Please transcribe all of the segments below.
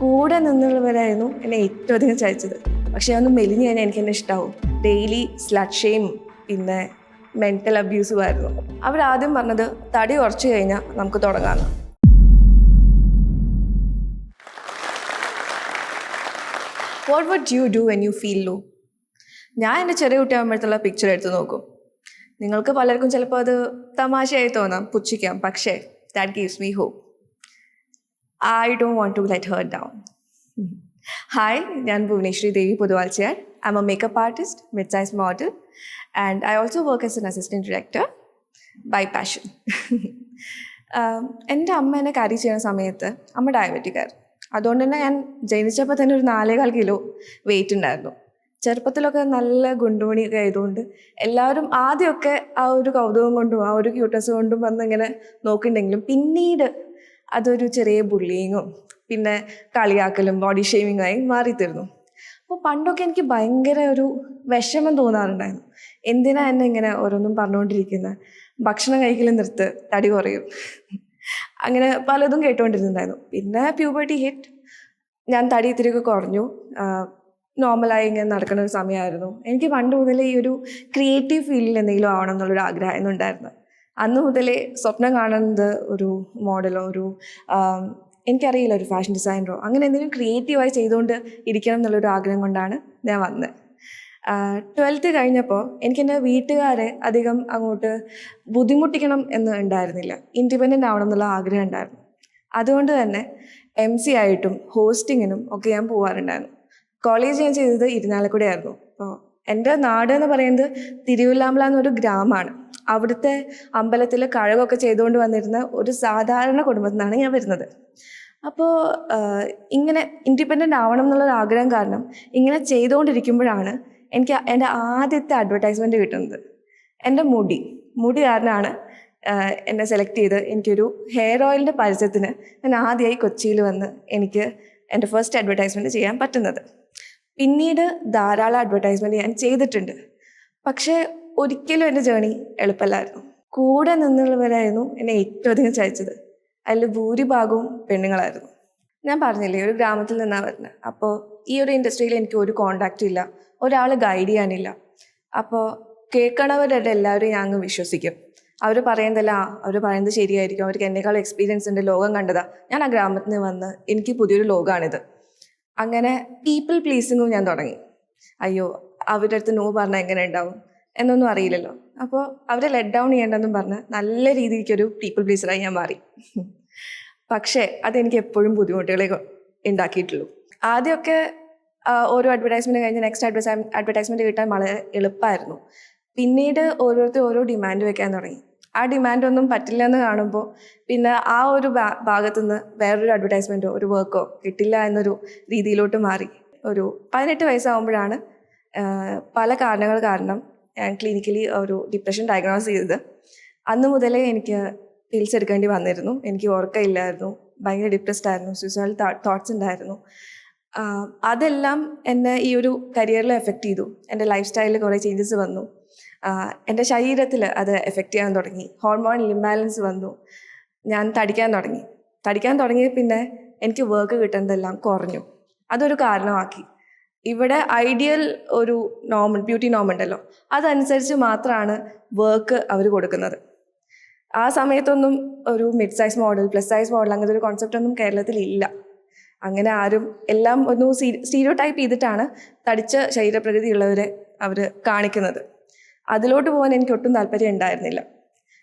കൂടെ നിന്നുള്ളവരായിരുന്നു എന്നെ ഏറ്റവും അധികം ചതിച്ചത്. പക്ഷെ അതൊന്ന് മെലിഞ്ഞ് കഴിഞ്ഞാൽ എനിക്ക് എന്നെ ഇഷ്ടാവും. ഡെയിലി സ്ലഡ് പിന്നെ മെന്റൽ അബ്യൂസും ആയിരുന്നു അവരാദ്യം പറഞ്ഞത് തടി കുറച്ച് കഴിഞ്ഞാൽ നമുക്ക് തുടങ്ങാമെന്ന് what what you do when you feel low ഞാൻ എന്റെ ചെറിയ കുട്ടിയാകുമ്പോഴത്തുള്ള പിക്ചർ എടുത്ത് നോക്കും. നിങ്ങൾക്ക് പലർക്കും ചിലപ്പോൾ അത് തമാശയായി തോന്നാം പുച്ഛിക്കാം. പക്ഷേ that gives me hope I don't want to let heart down hi ഞാൻ Bhuvaneswari Devi പൊതുവാൾച്ചയാർ I am a makeup artist mid size model and I also work as an assistant director by passion എന്റെ അമ്മ എന്നെ കാരി ചെയ്യുന്ന സമയത്ത് അമ്മ ഡയബറ്റിക്കാർ അതുകൊണ്ട് തന്നെ ഞാൻ ജനിച്ചപ്പോൾ തന്നെ ഒരു നാലേകാൽ കിലോ വെയിറ്റ് ഉണ്ടായിരുന്നു. ചെറുപ്പത്തിലൊക്കെ നല്ല ഗുണ്ടുമണിയൊക്കെ ആയതുകൊണ്ട് എല്ലാവരും ആദ്യമൊക്കെ ആ ഒരു കൗതുകം കൊണ്ടും ആ ഒരു ക്യൂട്ടസ് കൊണ്ടും വന്ന് ഇങ്ങനെ നോക്കുന്നുണ്ടെങ്കിലും പിന്നീട് അതൊരു ചെറിയ ബുള്ളിങ്ങും പിന്നെ കളിയാക്കലും ബോഡി ഷേമിങ്ങും ആയി മാറിത്തരുന്നു അപ്പോൾ പണ്ടൊക്കെ എനിക്ക് ഭയങ്കര ഒരു വിഷമം തോന്നാറുണ്ടായിരുന്നു. എന്തിനാ എന്നെ ഇങ്ങനെ ഓരോന്നും പറഞ്ഞുകൊണ്ടിരിക്കുന്നത് ഭക്ഷണം കഴിക്കലും നിർത്ത് തടി കുറയും. അങ്ങനെ പലതും കേട്ടുകൊണ്ടിരുന്നുണ്ടായിരുന്നു. പിന്നെ പ്യൂബർട്ടി ഹിറ്റ് ഞാൻ തടി ഇത്തിരിയൊക്കെ കുറഞ്ഞു. നോർമലായി ഇങ്ങനെ നടക്കുന്ന ഒരു സമയമായിരുന്നു. എനിക്ക് പണ്ട് മുതലേ ഈ ഒരു ക്രിയേറ്റീവ് ഫീൽഡിൽ എന്തെങ്കിലും ആവണം എന്നുള്ളൊരു ആഗ്രഹം ഉണ്ടായിരുന്നു അന്ന് മുതലേ സ്വപ്നം കാണുന്നത് ഒരു മോഡലോ ഒരു എനിക്കറിയില്ല ഒരു ഫാഷൻ ഡിസൈനറോ അങ്ങനെ എന്തെങ്കിലും ക്രിയേറ്റീവായി ചെയ്തുകൊണ്ട് ഇരിക്കണം എന്നുള്ളൊരു ആഗ്രഹം കൊണ്ടാണ് ഞാൻ വന്നത്. ട്വൽത്ത് കഴിഞ്ഞപ്പോൾ എനിക്ക് എന്റെ വീട്ടുകാരെ അധികം അങ്ങോട്ട് ബുദ്ധിമുട്ടിക്കണം എന്ന് ഉണ്ടായിരുന്നില്ല. ഇൻഡിപെൻഡന്റ് ആവണം എന്നുള്ള ആഗ്രഹം ഉണ്ടായിരുന്നു. അതുകൊണ്ട് തന്നെ എം സി ആയിട്ടും ഹോസ്റ്റിങ്ങിനും ഒക്കെ ഞാൻ പോകാറുണ്ടായിരുന്നു കോളേജ് ഞാൻ ചെയ്തത് ഇരുന്നാലക്കൂടെ ആയിരുന്നു അപ്പോൾ എന്റെ നാട് എന്ന് പറയുന്നത് തിരുവല്ലാമ്പല എന്നൊരു ഗ്രാമമാണ് അവിടുത്തെ അമ്പലത്തിൽ കഴകൊക്കെ ചെയ്തുകൊണ്ട് വന്നിരുന്ന ഒരു സാധാരണ കുടുംബത്തിൽ നിന്നാണ് ഞാൻ വരുന്നത്. അപ്പോൾ ഇങ്ങനെ ഇൻഡിപെൻഡന്റ് ആവണം എന്നുള്ളൊരു ആഗ്രഹം കാരണം ഇങ്ങനെ ചെയ്തുകൊണ്ടിരിക്കുമ്പോഴാണ് എനിക്ക് എന്റെ ആദ്യത്തെ അഡ്വർടൈസ്മെന്റ് കിട്ടുന്നത്. എന്റെ മുടി. മുടി കാരണമാണ് എന്നെ സെലക്ട് ചെയ്ത് എനിക്കൊരു ഹെയർ ഓയിലിന്റെ പരസ്യത്തിന് ഞാൻ ആദ്യമായി കൊച്ചിയിൽ വന്ന് എനിക്ക് എന്റെ ഫസ്റ്റ് അഡ്വർടൈസ്മെന്റ് ചെയ്യാൻ പറ്റുന്നത്. പിന്നീട് ധാരാളം അഡ്വർടൈസ്മെന്റ് ഞാൻ ചെയ്തിട്ടുണ്ട്. പക്ഷേ ഒരിക്കലും എന്റെ ജേണി എളുപ്പമല്ലായിരുന്നു. കൂടെ നിന്നുള്ളവരായിരുന്നു എന്നെ ഏറ്റവും അധികം ചതിച്ചത് അതിൽ ഭൂരിഭാഗവും പെണ്ണുങ്ങളായിരുന്നു. ഞാൻ പറഞ്ഞില്ലേ ഒരു ഗ്രാമത്തിൽ നിന്നാണ് വരുന്നത്. അപ്പോൾ ഈ ഒരു ഇൻഡസ്ട്രിയിൽ എനിക്ക് ഒരു കോണ്ടാക്റ്റും ഇല്ല. ഒരാൾ ഗൈഡ് ചെയ്യാനില്ല. അപ്പോൾ കേൾക്കണവരുടെ എല്ലാവരും ഞാൻ അങ്ങ് വിശ്വസിക്കും. അവർ പറയുന്നതല്ല അവർ പറയുന്നത് ശരിയായിരിക്കും. അവർക്ക് എന്നെക്കാളും എക്സ്പീരിയൻസ് ഉണ്ട് ലോകം കണ്ടതാ. ഞാൻ ആ ഗ്രാമത്തിൽ നിന്ന് വന്ന് എനിക്ക് പുതിയൊരു ലോകമാണിത് അങ്ങനെ പീപ്പിൾ പ്ലീസിങ്ങും ഞാൻ തുടങ്ങി. അയ്യോ അവരുടെ അടുത്ത് നോ പറഞ്ഞാൽ എങ്ങനെ ഉണ്ടാവും? എന്നൊന്നും അറിയില്ലല്ലോ. അപ്പോൾ അവരെ ലെറ്റ് ഡൗൺ ചെയ്യേണ്ടെന്നും പറഞ്ഞ് നല്ല രീതിക്കൊരു പീപ്പിൾ പ്ലീസറായി ഞാൻ മാറി. പക്ഷേ അതെനിക്ക് എപ്പോഴും ബുദ്ധിമുട്ടുകളെ ഉണ്ടാക്കിയിട്ടുള്ളൂ ആദ്യമൊക്കെ ഓരോ അഡ്വർടൈസ്മെന്റ് കഴിഞ്ഞ് നെക്സ്റ്റ് അഡ്വർടൈ അഡ്വർടൈസ്മെന്റ് കിട്ടാൻ വളരെ എളുപ്പമായിരുന്നു പിന്നീട് ഓരോരുത്തർ ഓരോ ഡിമാൻഡ് വെക്കാൻ തുടങ്ങി. ആ ഡിമാൻഡ് ഒന്നും പറ്റില്ല എന്ന് കാണുമ്പോൾ പിന്നെ ആ ഒരു ഭാഗത്തു നിന്ന് വേറൊരു അഡ്വർടൈസ്മെന്റോ ഒരു വർക്കോ കിട്ടില്ല എന്നൊരു രീതിയിലോട്ട് മാറി. ഒരു പതിനെട്ട് വയസ്സാകുമ്പോഴാണ് പല കാരണങ്ങൾ കാരണം ഞാൻ ക്ലിനിക്കലി ഒരു ഡിപ്രഷൻ ഡയഗ്നോസ് ചെയ്തത്. അന്ന് മുതലേ എനിക്ക് പിൽസ് എടുക്കേണ്ടി വന്നിരുന്നു. എനിക്ക് ഉറക്കമില്ലായിരുന്നു ഭയങ്കര ഡിപ്രസ്ഡ് ആയിരുന്നു. സൂസൈഡൽ തോട്ട്സ് ഉണ്ടായിരുന്നു. അതെല്ലാം എന്നെ ഈ ഒരു കരിയറിൽ എഫക്റ്റ് ചെയ്തു. എന്റെ ലൈഫ് സ്റ്റൈലിൽ കുറേ ചേഞ്ചസ് വന്നു. എന്റെ ശരീരത്തിൽ അത് എഫക്റ്റ് ചെയ്യാൻ തുടങ്ങി. ഹോർമോൺ ഇംബാലൻസ് വന്നു. ഞാൻ തടിക്കാൻ തുടങ്ങി. തടിക്കാൻ തുടങ്ങിയ പിന്നെ എനിക്ക് വർക്ക് കിട്ടുന്നതെല്ലാം കുറഞ്ഞു. അതൊരു കാരണമാക്കി. ഇവിടെ ഐഡിയൽ ഒരു നോം ബ്യൂട്ടി നോം ഉണ്ടല്ലോ. അതനുസരിച്ച് മാത്രമാണ് വർക്ക് അവർ കൊടുക്കുന്നത്. ആ സമയത്തൊന്നും ഒരു mid size model plus size model അങ്ങനത്തെ ഒരു കോൺസെപ്റ്റ് ഒന്നും കേരളത്തിൽ ഇല്ല. അങ്ങനെ ആരും എല്ലാം ഒന്ന് സ്റ്റീരിയോ ടൈപ്പ് ചെയ്തിട്ടാണ് തടിച്ച ശരീരപ്രകൃതി ഉള്ളവരെ അവർ കാണിക്കുന്നത്. അതിലോട്ട് പോകാൻ എനിക്ക് ഒട്ടും താല്പര്യം ഉണ്ടായിരുന്നില്ല.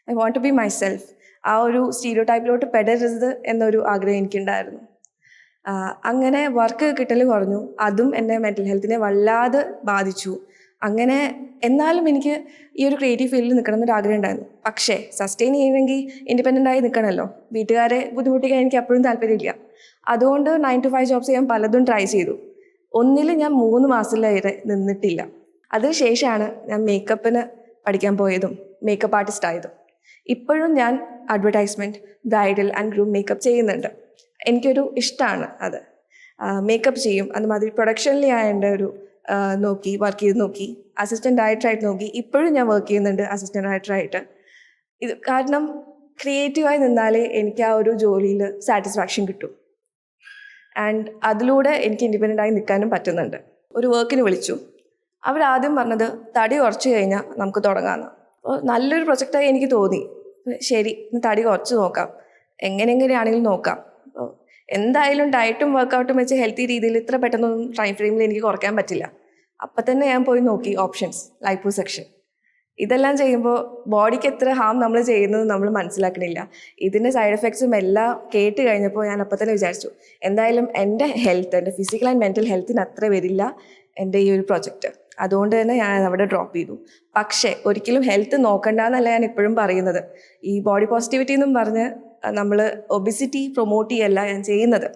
I want to be myself ആ ഒരു സ്റ്റീരിയോ ടൈപ്പിലോട്ട് പെടരുത് എന്നൊരു ആഗ്രഹം എനിക്കുണ്ടായിരുന്നു. അങ്ങനെ വർക്ക് കിട്ടൽ കുറഞ്ഞു. അതും എന്റെ മെന്റൽ ഹെൽത്തിനെ വല്ലാതെ ബാധിച്ചു. അങ്ങനെ എന്നാലും എനിക്ക് ഈ ഒരു ക്രിയേറ്റീവ് ഫീൽഡിൽ നിൽക്കണം എന്നൊരു ആഗ്രഹം ഉണ്ടായിരുന്നു. പക്ഷേ സസ്റ്റെയിൻ ചെയ്യണമെങ്കിൽ ഇൻഡിപെൻഡന്റ് ആയി നിൽക്കണമല്ലോ. വീട്ടുകാരെ ബുദ്ധിമുട്ടിക്കാൻ എനിക്ക് അപ്പോഴും താല്പര്യമില്ല. അതുകൊണ്ട് നയൻ ടു ഫൈവ് ജോബ്സ് ചെയ്യാൻ പലതും ട്രൈ ചെയ്തു. ഒന്നിൽ ഞാൻ മൂന്ന് മാസത്തിലേറെ നിന്നിട്ടില്ല. അതിനുശേഷമാണ് ഞാൻ മേക്കപ്പിന് പഠിക്കാൻ പോയതും മേക്കപ്പ് ആർട്ടിസ്റ്റ് ആയതും. ഇപ്പോഴും ഞാൻ advertisement bridal and groom makeup ചെയ്യുന്നുണ്ട്. എനിക്കൊരു ഇഷ്ടമാണ് അത്. മേക്കപ്പ് ചെയ്യും. അതുമാതിരി പ്രൊഡക്ഷനിൽ ഞാൻ ഒരു നോക്കി വർക്ക് ചെയ്ത് നോക്കി അസിസ്റ്റന്റ് ഡയറക്ടറായിട്ട് നോക്കി ഇപ്പോഴും ഞാൻ വർക്ക് ചെയ്യുന്നുണ്ട് അസിസ്റ്റന്റ് ഡയറക്ടറായിട്ട് ഇത് കാരണം ക്രിയേറ്റീവായി നിന്നാലേ എനിക്ക് ആ ഒരു ജോലിയിൽ സാറ്റിസ്ഫാക്ഷൻ കിട്ടും. ആൻഡ് അതിലൂടെ എനിക്ക് ഇൻഡിപെൻഡന്റ് ആയി നിൽക്കാനും പറ്റുന്നുണ്ട്. ഒരു വർക്കിന് വിളിച്ചു. അവരാദ്യം പറഞ്ഞത് തടി കുറച്ച് കഴിഞ്ഞാൽ നമുക്ക് തുടങ്ങാമെന്ന് അപ്പോൾ നല്ലൊരു പ്രൊജക്റ്റായി എനിക്ക് തോന്നി. ശരി തടി കുറച്ച് നോക്കാം. എങ്ങനെ എങ്ങനെയാണെങ്കിലും നോക്കാം. എന്തായാലും ഡയറ്റും വർക്കൗട്ടും വെച്ച് ഹെൽത്തി രീതിയിൽ ഇത്ര പെട്ടെന്നൊന്നും ടൈം ഫ്രെയിമിൽ എനിക്ക് കുറയ്ക്കാൻ പറ്റില്ല. അപ്പം തന്നെ ഞാൻ പോയി നോക്കി ഓപ്ഷൻസ് ലൈപ്പോ സെക്ഷൻ ഇതെല്ലാം ചെയ്യുമ്പോൾ ബോഡിക്ക് എത്ര ഹാം നമ്മൾ ചെയ്യുന്നത് നമ്മൾ മനസ്സിലാക്കണില്ല. ഇതിന്റെ സൈഡ് എഫക്ട്സും എല്ലാം കേട്ട് കഴിഞ്ഞപ്പോൾ ഞാൻ അപ്പം തന്നെ വിചാരിച്ചു എന്തായാലും എന്റെ ഹെൽത്ത് എന്റെ ഫിസിക്കൽ ആൻഡ് മെന്റൽ ഹെൽത്തിന് അത്ര വരില്ല എന്റെ ഈ ഒരു പ്രൊജക്റ്റ് അതുകൊണ്ട് തന്നെ ഞാൻ അവിടെ ഡ്രോപ്പ് ചെയ്തു. പക്ഷേ ഒരിക്കലും ഹെൽത്ത് നോക്കണ്ട എന്നല്ല ഞാൻ ഇപ്പോഴും പറയുന്നത്. ഈ ബോഡി പോസിറ്റിവിറ്റി എന്നും പറഞ്ഞ് നമ്മൾ ഒബിസിറ്റി പ്രൊമോട്ട് ചെയ്യല്ല ഞാൻ ചെയ്യുന്നത്.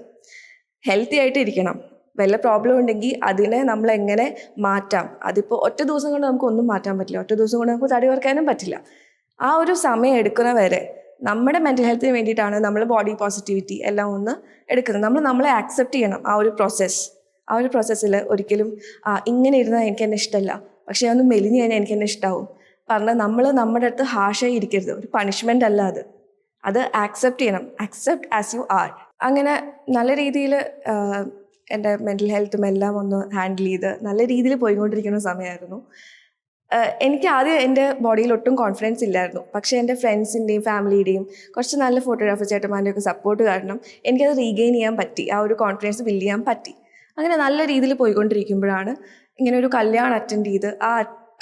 ഹെൽത്തി ആയിട്ട് ഇരിക്കണം വല്ല പ്രോബ്ലം ഉണ്ടെങ്കിൽ അതിനെ നമ്മൾ എങ്ങനെ മാറ്റാം? അതിപ്പോൾ ഒറ്റ ദിവസം കൊണ്ട് നമുക്ക് ഒന്നും മാറ്റാൻ പറ്റില്ല. ഒറ്റ ദിവസം കൊണ്ട് നമുക്ക് തടി കുറയ്ക്കാനും പറ്റില്ല. ആ ഒരു സമയം എടുക്കുന്ന വരെ നമ്മുടെ മെന്റൽ ഹെൽത്തിന് വേണ്ടിയിട്ടാണ് നമ്മൾ ബോഡി പോസിറ്റിവിറ്റി എല്ലാം ഒന്ന് എടുക്കുന്നത്. നമ്മൾ നമ്മളെ ആക്സെപ്റ്റ് ചെയ്യണം ആ ഒരു പ്രോസസ്സ് ആ ഒരു പ്രോസസ്സിൽ ഒരിക്കലും ഇങ്ങനെ ഇരുന്നാൽ എനിക്ക് എന്നെ ഇഷ്ടമല്ല പക്ഷേ ഒന്ന് മെലിഞ്ഞ് കഴിഞ്ഞാൽ എനിക്ക് എന്നെ ഇഷ്ടമാവും പറഞ്ഞാൽ നമ്മൾ നമ്മുടെ അടുത്ത് ഹാഷായി ഇരിക്കരുത്. ഒരു പണിഷ്മെന്റ് അല്ല അത്. അത് ആക്സെപ്റ്റ് ചെയ്യണം. ആക്സെപ്റ്റ് ആസ് യു ആർ അങ്ങനെ നല്ല രീതിയിൽ എന്റെ മെന്റൽ ഹെൽത്തും എല്ലാം ഒന്ന് ഹാൻഡിൽ ചെയ്ത് നല്ല രീതിയിൽ പോയിക്കൊണ്ടിരിക്കുന്ന സമയമായിരുന്നു. എനിക്ക് ആദ്യം എന്റെ ബോഡിയിൽ ഒട്ടും കോൺഫിഡൻസ് ഇല്ലായിരുന്നു. പക്ഷേ എന്റെ ഫ്രണ്ട്സിന്റെയും ഫാമിലിയുടെയും കുറച്ച് നല്ല ഫോട്ടോഗ്രാഫർ ചേട്ടന്മാരുടെയൊക്കെ സപ്പോർട്ട് കാരണം എനിക്കത് റീഗെയിൻ ചെയ്യാൻ പറ്റി. ആ ഒരു കോൺഫിഡൻസ് ബിൽഡ് ചെയ്യാൻ പറ്റി. അങ്ങനെ നല്ല രീതിയിൽ പോയിക്കൊണ്ടിരിക്കുമ്പോഴാണ് ഇങ്ങനെ ഒരു കല്യാണം അറ്റൻഡ് ചെയ്ത് ആ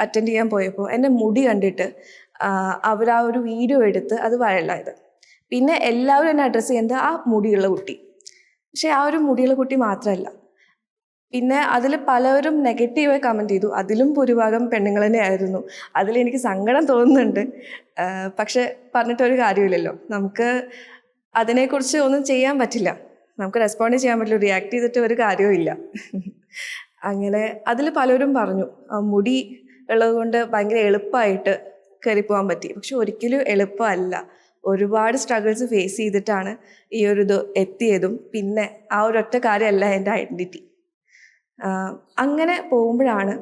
അറ്റൻഡ് ചെയ്യാൻ പോയപ്പോൾ എന്റെ മുടി കണ്ടിട്ട് അവർ ആ ഒരു വീഡിയോ എടുത്ത് അത് വൈറലായത് പിന്നെ എല്ലാവരും എന്നെ അഡ്രസ്സ് ചെയ്യുന്നത് ആ മുടിയുള്ള കുട്ടി. പക്ഷേ ആ ഒരു മുടിയുള്ള കുട്ടി മാത്രമല്ല. പിന്നെ അതിൽ പലവരും നെഗറ്റീവായി കമന്റ് ചെയ്തു. അതിലും ഭൂരിഭാഗം പെണ്ണുങ്ങൾ തന്നെയായിരുന്നു. അതിലെനിക്ക് സങ്കടം തോന്നുന്നുണ്ട്. പക്ഷെ പറഞ്ഞിട്ടൊരു കാര്യമില്ലല്ലോ. നമുക്ക് അതിനെക്കുറിച്ച് ഒന്നും ചെയ്യാൻ പറ്റില്ല. നമുക്ക് റെസ്പോണ്ട് ചെയ്യാൻ പറ്റില്ല. റിയാക്ട് ചെയ്തിട്ട് ഒരു കാര്യവുമില്ല അങ്ങനെ അതിൽ പലരും പറഞ്ഞു. മുടി ഉള്ളത് കൊണ്ട് ഭയങ്കര എളുപ്പമായിട്ട് കയറി പോകാൻ പറ്റി. പക്ഷെ ഒരിക്കലും എളുപ്പമല്ല. ഒരുപാട് സ്ട്രഗിൾസ് ഫേസ് ചെയ്തിട്ടാണ് ഈ ഒരു ഇത് എത്തിയതും. പിന്നെ ആ ഒരു ഒറ്റ കാര്യമല്ല എന്റെ ഐഡന്റിറ്റി അങ്ങനെ പോകുമ്പോഴാണ്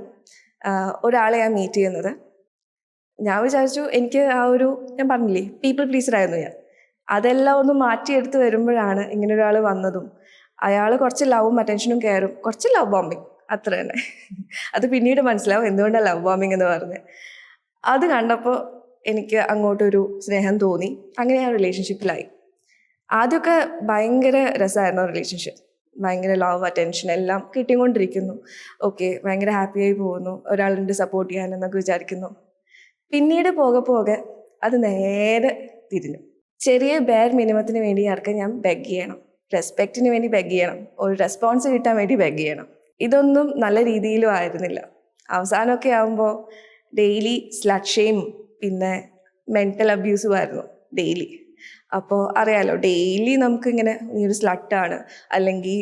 ഒരാളെ ഞാൻ മീറ്റ് ചെയ്യുന്നത്. ഞാൻ വിചാരിച്ചു എനിക്ക് ആ ഒരു ഞാൻ പറഞ്ഞില്ലേ പീപ്പിൾ പ്ലീസറായിരുന്നു ഞാൻ. അതെല്ലാം ഒന്ന് മാറ്റിയെടുത്ത് വരുമ്പോഴാണ് ഇങ്ങനെ ഒരാൾ വന്നതും. അയാൾ കുറച്ച് ലവും അറ്റൻഷനും കയറും കുറച്ച് ലവ് ബോംബിങ് അത്ര തന്നെ. അത് പിന്നീട് മനസ്സിലാവും എന്തുകൊണ്ടാണ് ലവ് ബോംബിങ് എന്ന് പറഞ്ഞത്. അത് കണ്ടപ്പോൾ എനിക്ക് അങ്ങോട്ടൊരു സ്നേഹം തോന്നി. അങ്ങനെ ആ റിലേഷൻഷിപ്പിലായി ആദ്യമൊക്കെ ഭയങ്കര രസമായിരുന്നു റിലേഷൻഷിപ്പ് ഭയങ്കര ലവ് അറ്റൻഷൻ എല്ലാം കിട്ടിക്കൊണ്ടിരിക്കുന്നു. ഓക്കെ ഭയങ്കര ഹാപ്പിയായി പോകുന്നു. ഒരാളുണ്ട് സപ്പോർട്ട് ചെയ്യാൻ എന്നൊക്കെ വിചാരിക്കുന്നു. പിന്നീട് പോകെ പോകെ അത് നേരെ തിരിഞ്ഞു. ചെറിയ ബെയർ മിനിമത്തിന് വേണ്ടി ആർക്ക് ഞാൻ ബെഗ് ചെയ്യണം. റെസ്പെക്റ്റിന് വേണ്ടി ബെഗ് ചെയ്യണം. ഒരു റെസ്പോൺസ് കിട്ടാൻ വേണ്ടി ബെഗ് ചെയ്യണം. ഇതൊന്നും നല്ല രീതിയിലും ആയിരുന്നില്ല. അവസാനമൊക്കെ ആകുമ്പോൾ ഡെയിലി സ്ലക്ഷയും ഷെയിം പിന്നെ മെന്റൽ അബ്യൂസും ആയിരുന്നു ഡെയിലി അപ്പോൾ അറിയാലോ ഡെയിലി നമുക്കിങ്ങനെ നീ ഒരു സ്ലട്ടാണ് അല്ലെങ്കിൽ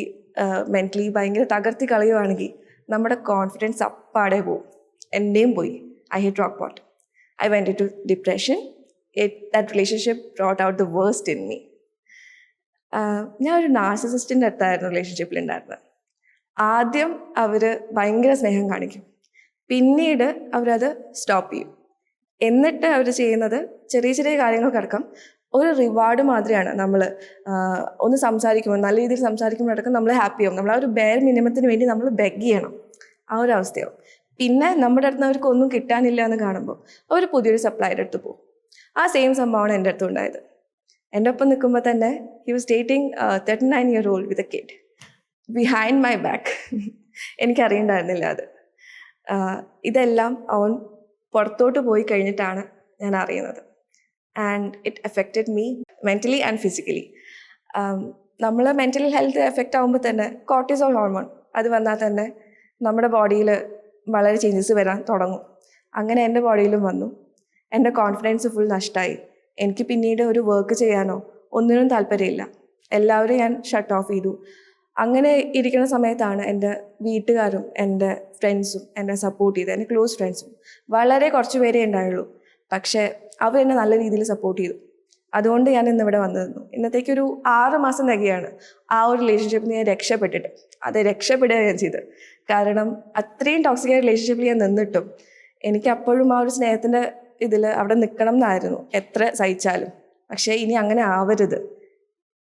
മെന്റലി ഭയങ്കര തകർത്തി കളയുവാണെങ്കിൽ നമ്മുടെ കോൺഫിഡൻസ് അപ്പാടെ പോവും. എന്റെയും പോയി. I he drop out I went to depression it that relationship brought out the worst in me ഞാൻ ഒരു നാർസിസിസ്റ്റിന്റെ അടുത്തായിരുന്നു റിലേഷൻഷിപ്പിൽ ഉണ്ടായിരുന്നത് ആദ്യം അവർ ഭയങ്കര സ്നേഹം കാണിക്കും. പിന്നീട് അവരത് സ്റ്റോപ്പ് ചെയ്യും. എന്നിട്ട് അവർ ചെയ്യുന്നത് ചെറിയ ചെറിയ കാര്യങ്ങൾക്കടക്കം ഒരു റിവാർഡ് മാതിരിയാണ് നമ്മൾ ഒന്ന് സംസാരിക്കുമ്പോൾ നല്ല രീതിയിൽ സംസാരിക്കുമ്പോഴടക്കം നമ്മൾ ഹാപ്പി ആവും. നമ്മൾ ആ ഒരു ബെയർ മിനിമത്തിന് വേണ്ടി നമ്മൾ ബെഗ് ചെയ്യണം. ആ ഒരു അവസ്ഥയാവും. പിന്നെ നമ്മുടെ അടുത്ത് അവർക്ക് ഒന്നും കിട്ടാനില്ല എന്ന് കാണുമ്പോൾ അവർ പുതിയൊരു സപ്ലൈയുടെ അടുത്ത് പോകും ആ സെയിം സംഭവമാണ് എന്റെ അടുത്ത് ഉണ്ടായത്. എന്റെ ഒപ്പം നിൽക്കുമ്പോൾ തന്നെ he was dating thirty nine year old with a kid behind my back എനിക്കറിയണ്ടായിരുന്നില്ല അത്. ഇതെല്ലാം അവൻ പുറത്തോട്ട് പോയി കഴിഞ്ഞിട്ടാണ് ഞാൻ അറിയുന്നത്. And it affected me mentally and physically നമ്മൾ മെന്റൽ ഹെൽത്ത് എഫക്റ്റ് ആകുമ്പോൾ തന്നെ കോർട്ടിസോൾ ഹോർമോൺ അത് വന്നാൽ തന്നെ നമ്മുടെ ബോഡിയിൽ വളരെ ചേഞ്ചസ് വരാൻ തുടങ്ങും. അങ്ങനെ എന്റെ ബോഡിയിലും വന്നു. എന്റെ കോൺഫിഡൻസ് ഫുൾ നഷ്ടമായി എനിക്ക് പിന്നീട് ഒരു വർക്ക് ചെയ്യാനോ ഒന്നിനും താല്പര്യമില്ല. എല്ലാവരും ഞാൻ ഷട്ട് ഓഫ് ചെയ്തു. അങ്ങനെ ഇരിക്കുന്ന സമയത്താണ് എന്റെ വീട്ടുകാരും എന്റെ ഫ്രണ്ട്സും എന്നെ സപ്പോർട്ട് ചെയ്ത് എന്റെ ക്ലോസ് ഫ്രണ്ട്സും വളരെ കുറച്ച് പേരേ ഉണ്ടായുള്ളൂ. പക്ഷേ അവരെന്നെ നല്ല രീതിയിൽ സപ്പോർട്ട് ചെയ്തു. അതുകൊണ്ട് ഞാൻ ഇന്നിവിടെ വന്നു ഇന്നത്തേക്ക് ഇന്നത്തേക്കൊരു ആറ് മാസം തികയാണ് ആ ഒരു റിലേഷൻഷിപ്പിൽ നിന്ന് ഞാൻ രക്ഷപ്പെട്ടിട്ട്. അത് രക്ഷപ്പെടുക ഞാൻ ചെയ്തത്. കാരണം അത്രയും ടോക്സിക് റിലേഷൻഷിപ്പിൽ ഞാൻ നിന്നിട്ടും എനിക്ക് അപ്പോഴും ആ ഒരു സ്നേഹത്തിന്റെ ഇതിൽ അവിടെ നിൽക്കണം എന്നായിരുന്നു. എത്ര സഹിച്ചാലും. പക്ഷേ ഇനി അങ്ങനെ ആവരുത്.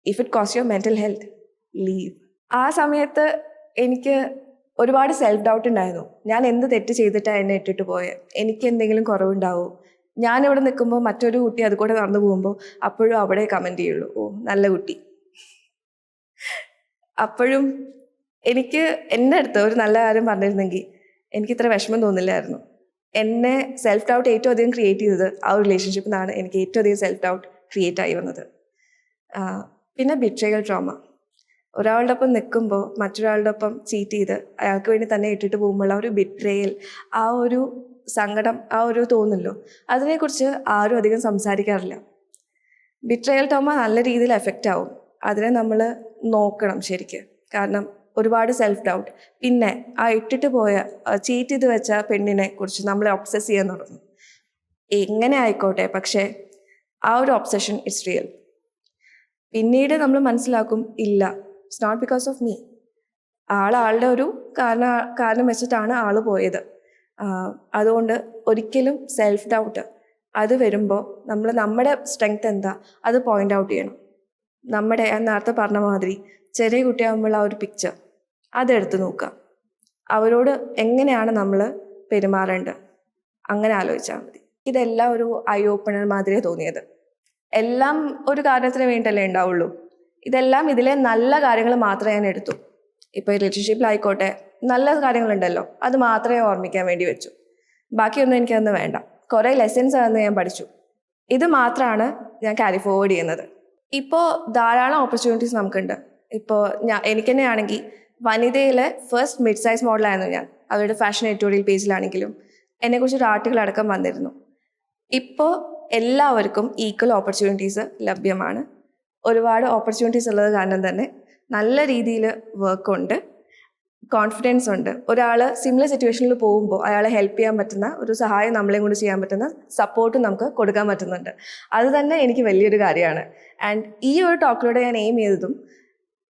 If it cause your mental health leave ആ സമയത്ത് എനിക്ക് ഒരുപാട് സെൽഫ് ഡൗട്ട് ഉണ്ടായിരുന്നു. ഞാൻ എന്ത് തെറ്റ് ചെയ്തിട്ടാണ് എന്നെ ഇട്ടിട്ട് പോയത് എനിക്ക് എന്തെങ്കിലും കുറവുണ്ടാവും? ഞാനിവിടെ നിൽക്കുമ്പോൾ മറ്റൊരു കുട്ടി അതുകൂടെ നടന്നു പോകുമ്പോൾ അപ്പോഴും അവിടെ കമന്റ് ചെയ്യുള്ളൂ. ഓ നല്ല കുട്ടി. അപ്പോഴും എനിക്ക് എന്റെ അടുത്ത് ഒരു നല്ല കാര്യം പറഞ്ഞിരുന്നെങ്കിൽ എനിക്ക് ഇത്ര വിഷമം തോന്നില്ലായിരുന്നു. എന്നെ സെൽഫ് ഡൗട്ട് ഏറ്റവും അധികം ക്രിയേറ്റ് ചെയ്തത് ആ ഒരു റിലേഷൻഷിപ്പിൽ നിന്നാണ് എനിക്ക് ഏറ്റവും അധികം സെൽഫ് ഡൗട്ട് ക്രിയേറ്റ് ആയി വന്നത്. പിന്നെ ബിട്രയൽ ട്രോമ ഒരാളുടെ ഒപ്പം നിൽക്കുമ്പോൾ മറ്റൊരാളുടെ ഒപ്പം ചീറ്റ് ചെയ്ത് അയാൾക്ക് വേണ്ടി തന്നെ ഇട്ടിട്ട് പോകുമ്പോൾ ആ ഒരു ബിട്രേയൽ ആ ഒരു സങ്കടം ആ ഒരു തോന്നല്ലോ. അതിനെക്കുറിച്ച് ആരും അധികം സംസാരിക്കാറില്ല. ബിട്രയൽ ടോമ നല്ല രീതിയിൽ എഫക്റ്റ് ആവും. അതിനെ നമ്മൾ നോക്കണം ശരിക്ക്. കാരണം ഒരുപാട് സെൽഫ് ഡൗട്ട് പിന്നെ ആ ഇട്ടിട്ട് പോയ ചീറ്റ് ചെയ്ത് വെച്ച പെണ്ണിനെ കുറിച്ച് നമ്മൾ ഒബ്സസ് ചെയ്യാൻ തുടങ്ങും. എങ്ങനെ ആയിക്കോട്ടെ പക്ഷേ ആ ഒരു ഒബ്സഷൻ ഇറ്റ്സ് റിയൽ പിന്നീട് നമ്മൾ മനസ്സിലാക്കും ഇല്ല it's not because of me ആൾ ആളുടെ ഒരു കാരണ കാരണം വെച്ചിട്ടാണ് ആൾ പോയത്. അതുകൊണ്ട് ഒരിക്കലും സെൽഫ് ഡൗട്ട് അത് വരുമ്പോൾ നമ്മൾ നമ്മുടെ സ്ട്രെങ്ത് എന്താ അത് പോയിന്റ് ഔട്ട് ചെയ്യണം. നമ്മുടെ ഞാൻ നേരത്തെ പറഞ്ഞ മാതിരി ചെറിയ കുട്ടിയാകുമ്പോൾ ആ ഒരു പിക്ചർ അതെടുത്ത് നോക്കുക. അവരോട് എങ്ങനെയാണ് നമ്മൾ പെരുമാറേണ്ടത്? അങ്ങനെ ആലോചിച്ചാൽ മതി. ഇതെല്ലാം ഒരു ഐ ഓപ്പണർ മാതിരിയാണ് തോന്നിയത്. എല്ലാം ഒരു കാരണത്തിന് വേണ്ടിയല്ലേ ഉണ്ടാവുള്ളൂ. ഇതെല്ലാം ഇതിലെ നല്ല കാര്യങ്ങൾ മാത്രമേ ഞാൻ എടുത്തു. ഇപ്പോൾ റിലേഷൻഷിപ്പിലായിക്കോട്ടെ നല്ല കാര്യങ്ങളുണ്ടല്ലോ അത് മാത്രമേ ഓർമ്മിക്കാൻ വേണ്ടി വെച്ചു. ബാക്കിയൊന്നും എനിക്കതൊന്നും വേണ്ട. കുറേ ലെസൻസ് അന്ന് ഞാൻ പഠിച്ചു. ഇത് മാത്രമാണ് ഞാൻ ക്യാരി ഫോർവേഡ് ചെയ്യുന്നത്. ഇപ്പോൾ ധാരാളം ഓപ്പർച്യൂണിറ്റീസ് നമുക്കുണ്ട്. ഇപ്പോൾ ഞാൻ എനിക്ക് തന്നെയാണെങ്കിൽ വനിതയിലെ ഫസ്റ്റ് മിഡ് സൈസ് മോഡലായിരുന്നു ഞാൻ. അവരുടെ ഫാഷൻ എഡിറ്റോറിയൽ പേജിലാണെങ്കിലും എന്നെക്കുറിച്ച് ഒരു ആർട്ടിക്കിൾ അടക്കം വന്നിരുന്നു. ഇപ്പോൾ എല്ലാവർക്കും ഈക്വൽ ഓപ്പർച്യൂണിറ്റീസ് ലഭ്യമാണ്. ഒരുപാട് ഓപ്പർച്യൂണിറ്റീസ് ഉള്ളത് കാരണം തന്നെ നല്ല രീതിയിൽ വർക്കുണ്ട് കോൺഫിഡൻസ് ഉണ്ട്. ഒരാൾ സിമിലർ സിറ്റുവേഷനിൽ പോകുമ്പോൾ അയാളെ ഹെൽപ്പ് ചെയ്യാൻ പറ്റുന്ന ഒരു സഹായം നമ്മളെയും കൊണ്ട് ചെയ്യാൻ പറ്റുന്ന സപ്പോർട്ട് നമുക്ക് കൊടുക്കാൻ പറ്റുന്നുണ്ട്. അത് തന്നെ എനിക്ക് വലിയൊരു കാര്യമാണ്. ആൻഡ് ഈ ഒരു ടോക്കിലൂടെ ഞാൻ എയിം ചെയ്തതും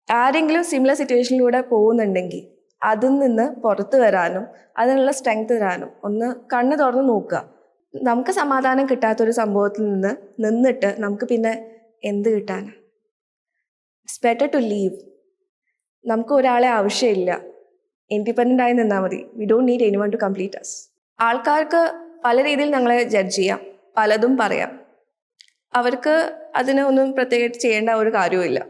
ആരെങ്കിലും സിമിലർ സിറ്റുവേഷനിലൂടെ പോകുന്നുണ്ടെങ്കിൽ അതിൽ നിന്ന് പുറത്തു വരാനും അതിനുള്ള സ്ട്രെങ്ത് തരാനും ഒന്ന് കണ്ണ് തുറന്ന് നോക്കുക. നമുക്ക് സമാധാനം കിട്ടാത്തൊരു സംഭവത്തിൽ നിന്ന് നിന്നിട്ട് നമുക്ക് പിന്നെ എന്ത് കിട്ടാനാ? ഇറ്റ്സ് ബെറ്റർ ടു ലീവ് നമുക്ക് ഒരാളെ ആവശ്യമില്ല. ഇൻഡിപെൻഡന്റ് ആയി നിന്നാൽ മതി. We don't need anyone to complete us ആൾക്കാർക്ക് പല രീതിയിൽ ഞങ്ങളെ ജഡ്ജ് ചെയ്യാം. പലതും പറയാം. അവർക്ക് അതിനെ ഒന്നും പ്രത്യേകിച്ച് ചെയ്യേണ്ട ഒരു കാര്യവുമില്ല.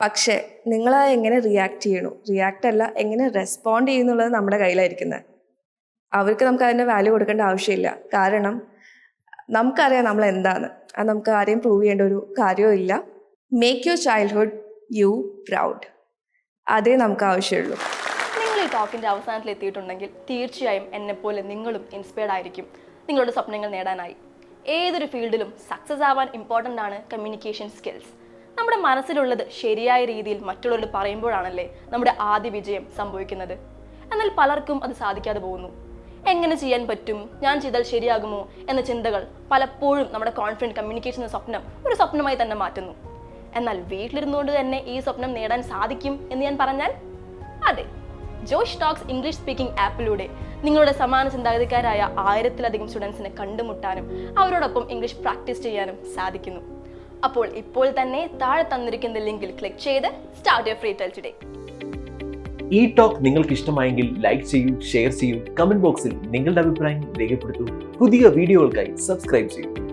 പക്ഷേ നിങ്ങൾ എങ്ങനെ റിയാക്ട് ചെയ്യണു? റിയാക്ട് അല്ല എങ്ങനെ റെസ്പോണ്ട് ചെയ്യുന്നുള്ളത് നമ്മുടെ കയ്യിലായിരിക്കുന്നത്. അവർക്ക് നമുക്ക് അതിന്റെ വാല്യൂ കൊടുക്കേണ്ട ആവശ്യമില്ല. കാരണം നമുക്കറിയാം നമ്മൾ എന്താണ് അത് നമുക്ക് ആരെയും പ്രൂവ് ചെയ്യേണ്ട ഒരു കാര്യവും ഇല്ല make your childhood you proud അതേ നമുക്ക് ആവശ്യമുള്ളൂ. നിങ്ങൾ ഈ ടോക്കിന്റെ അവസാനത്തിൽ എത്തിയിട്ടുണ്ടെങ്കിൽ തീർച്ചയായും എന്നെപ്പോലെ നിങ്ങളും ഇൻസ്പയർഡ് ആയിരിക്കും. നിങ്ങളുടെ സ്വപ്നങ്ങൾ നേടാനായി. ഏതൊരു ഫീൽഡിലും സക്സസ് ആവാൻ ഇമ്പോർട്ടന്റ് ആണ് കമ്മ്യൂണിക്കേഷൻ സ്കിൽസ് നമ്മുടെ മനസ്സിലുള്ളത് ശരിയായ രീതിയിൽ മറ്റുള്ളവരോട് പറയുമ്പോഴാണല്ലേ നമ്മുടെ ആദ്യ വിജയം സംഭവിക്കുന്നത്. എന്നാൽ പലർക്കും അത് സാധിക്കാതെ പോകുന്നു. എങ്ങനെ ചെയ്യാൻ പറ്റും? ഞാൻ ചെയ്താൽ ശരിയാകുമോ? എന്ന ചിന്തകൾ പലപ്പോഴും നമ്മുടെ കോൺഫിഡന്റ് കമ്മ്യൂണിക്കേഷൻ സ്വപ്നം ഒരു സ്വപ്നമായി തന്നെ മാറ്റുന്നു. എന്നാൽ വീട്ടിലിരുന്നുകൊണ്ട് തന്നെ ഈ സ്വപ്നം നേടാൻ സാധിക്കും എന്ന് ഞാൻ പറഞ്ഞാൽ അതെ. ജോഷ് ടോക്സ് ഇംഗ്ലീഷ് സ്പീക്കിംഗ് ആപ്പിലൂടെ നിങ്ങളുടെ സമാന ചിന്താഗതിക്കാരായ ആയിരത്തിലധികം സ്റ്റുഡൻസിനെ കണ്ടുമുട്ടാനും അവരോടൊപ്പം ഇംഗ്ലീഷ് പ്രാക്ടീസ് ചെയ്യാനും സാധിക്കുന്നു. അപ്പോൾ ഇപ്പോൾ തന്നെ താഴെ തന്നിരിക്കുന്ന ലിങ്കിൽ ക്ലിക്ക് ചെയ്ത് start your free tell today. ഈ ടോക്ക് നിങ്ങൾക്ക് ഇഷ്ടമായെങ്കിൽ ലൈക്ക് ചെയ്യൂ ഷെയർ ചെയ്യൂ കമന്റ് ബോക്സിൽ നിങ്ങളുടെ അഭിപ്രായം രേഖപ്പെടുത്തൂ. പുതിയ വീഡിയോകൾക്കായി സബ്സ്ക്രൈബ് ചെയ്യൂ.